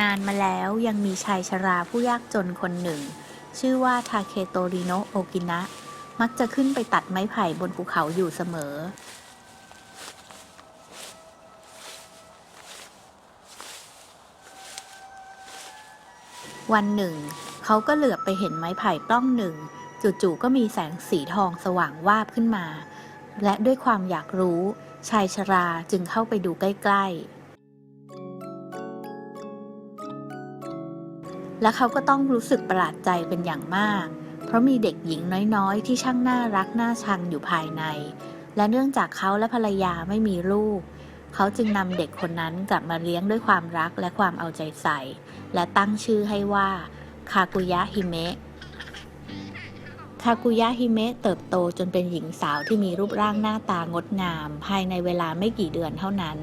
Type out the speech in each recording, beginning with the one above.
นานมาแล้วยังมีชายชราผู้ยากจนคนหนึ่ง ชื่อว่าทาเคโตริโนโอกินะ มักจะขึ้นไปตัดไม้ไผ่บนภูเขาอยู่เสมอ วันหนึ่ง เขาก็เหลือบไปเห็นไม้ไผ่ปล้องหนึ่ง จู่ๆก็มีแสงสีทองสว่างวาบขึ้นมา และด้วยความอยากรู้ ชายชราจึงเข้าไปดูใกล้ ๆ และเขาก็ต้องรู้สึกประหลาดใจเป็นอย่างมาก เพราะมีเด็กหญิงน้อยๆ ที่ช่างน่ารักน่าชังอยู่ภายใน และเนื่องจากเขาและภรรยาไม่มีลูก เขาจึงนำเด็กคนนั้นกลับมาเลี้ยงด้วยความรักและความเอาใจใส่ และตั้งชื่อให้ว่า คากุยะฮิเมะคากุยะฮิเมะเติบโตจนเป็นหญิงสาวที่มีรูปร่างหน้าตางดงาม ภายในเวลาไม่กี่เดือนเท่านั้น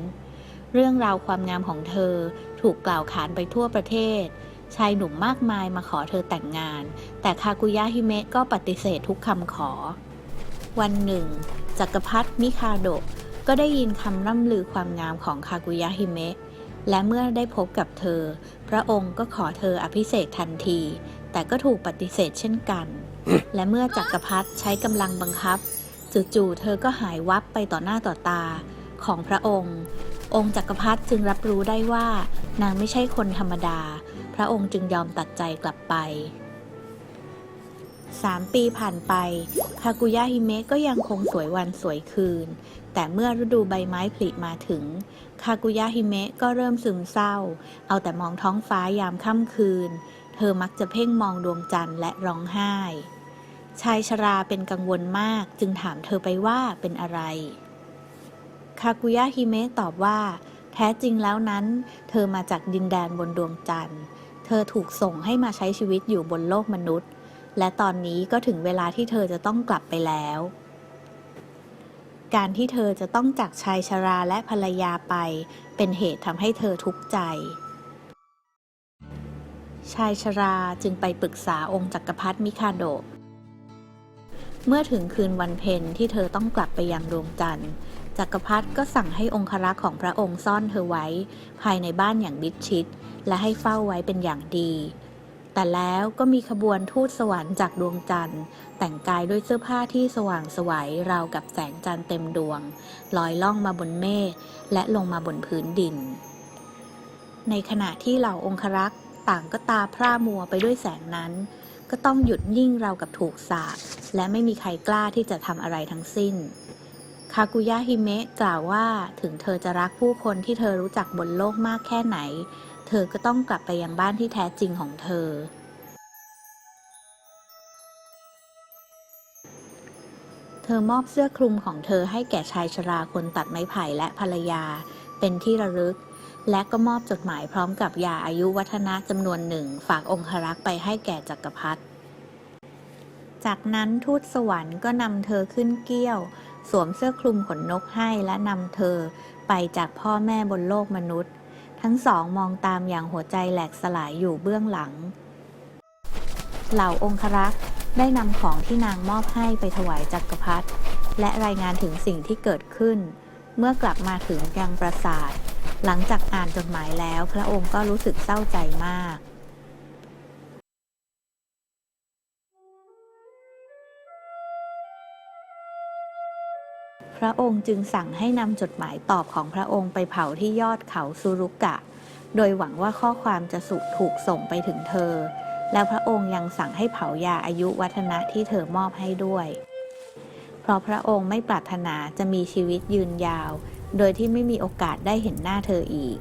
เรื่องราวความงามของเธอถูกกล่าวขานไปทั่วประเทศ ชายหนุ่มมากมายมาขอเธอแต่งงาน แต่คากุยะฮิเมะก็ปฏิเสธทุกคำขอ วันหนึ่ง จักรพรรดิมิคาโดะก็ได้ยินคำร่ำลือความงามของคากุยะฮิเมะและเมื่อได้พบกับเธอ พระองค์ก็ขอเธออภิเษกทันที แต่ก็ถูกปฏิเสธเช่นกัน และเมื่อจักรพรรดิใช้กำลังบังคับ จู่ๆเธอก็หายวับไปต่อหน้าต่อตาของพระองค์ องค์จักรพรรดิจึงรับรู้ได้ว่า นางไม่ใช่คนธรรมดาพ ระองค์จึงยอมตัดใจกลับไปสามปีผ่านไปคากุยะฮิเมะก็ยังคงสวยวันสวยคืน แต่เมื่อฤดูใบไม้ผลิมาถึง คากุยะฮิเมะก็เริ่มซึมเศร้า เอาแต่มองท้องฟ้ายามค่ำคืน เธอมักจะเพ่งมองดวงจันทร์และร้องไห้ ชายชราเป็นกังวลมากจึงถามเธอไปว่าเป็นอะไร คากุยะฮิเมะตอบว่า แท้จริงแล้วนั้น เธอมาจากดินแดนบนดวงจันทร์ เธอถูกส่งให้มาใช้ชีวิตอยู่บนโลกมนุษย์ และตอนนี้ก็ถึงเวลาที่เธอจะต้องกลับไปแล้ว การที่เธอจะต้องจากชายชราและภรรยาไป เป็นเหตุทำให้เธอทุกข์ใจ ชายชราจึงไปปรึกษาองค์จักรพรรดิมิคาโดเมื่อถึงคืนวันเพ็ญที่เธอต้องกลับไปยังดวงจันทร์จักรพรรดิก็สั่งให้องครักษ์ของพระองค์ซ่อนเธอไว้ ภายในบ้านอย่างมิดชิด และให้เฝ้าไว้เป็นอย่างดี แต่แล้วก็มีขบวนทูตสวรรค์จากดวงจันทร์ แต่งกายด้วยเสื้อผ้าที่สว่างสวัยราวกับแสงจันทร์เต็มดวง ลอยล่องมาบนเมฆและลงมาบนพื้นดิน ในขณะที่เหล่าองครักษ์ต่างก็ตาพร่ามัวไปด้วยแสงนั้น ก็ต้องหยุดนิ่งราวกับถูกสาปและไม่มีใครกล้าที่จะทำอะไรทั้งสิ้นคากุยะฮิเมะกล่าวว่าถึงเธอจะรักผู้คนที่เธอรู้จักบนโลกมากแค่ไหน เธอก็ต้องกลับไปยังบ้านที่แท้จริงของเธอ เธอมอบเสื้อคลุมของเธอให้แก่ชายชราคนตัดไม้ไผ่และภรรยา เป็นที่ระลึก และก็มอบจดหมายพร้อมกับยาอายุวัฒนะจำนวนหนึ่ง ฝากองครักษ์ไปให้แก่จักรพรรดิจากนั้นทูตสวรรค์ก็นำเธอขึ้นเกี้ยว สวมเสื้อคลุมขนนกให้และนำเธอไปจากพ่อแม่บนโลกมนุษย์ ทั้งสองมองตามอย่างหัวใจแหลกสลายอยู่เบื้องหลัง เหล่าองครักษ์ได้นำของที่นางมอบให้ไปถวายจักรพรรดิและรายงานถึงสิ่งที่เกิดขึ้น เมื่อกลับมาถึงยังปราสาท หลังจากอ่านจดหมายแล้ว พระองค์ก็รู้สึกเศร้าใจมาก พระองค์จึงสั่งให้นำจดหมายตอบของพระองค์ไปเผาที่ยอดเขาซูรุกะ โดยหวังว่าข้อความจะสุถูกส่งไปถึงเธอ แล้วพระองค์ยังสั่งให้เผายาอายุวัฒนะที่เธอมอบให้ด้วย เพราะพระองค์ไม่ปรารถนาจะมีชีวิตยืนยาว โดยที่ไม่มีโอกาสได้เห็นหน้าเธออีก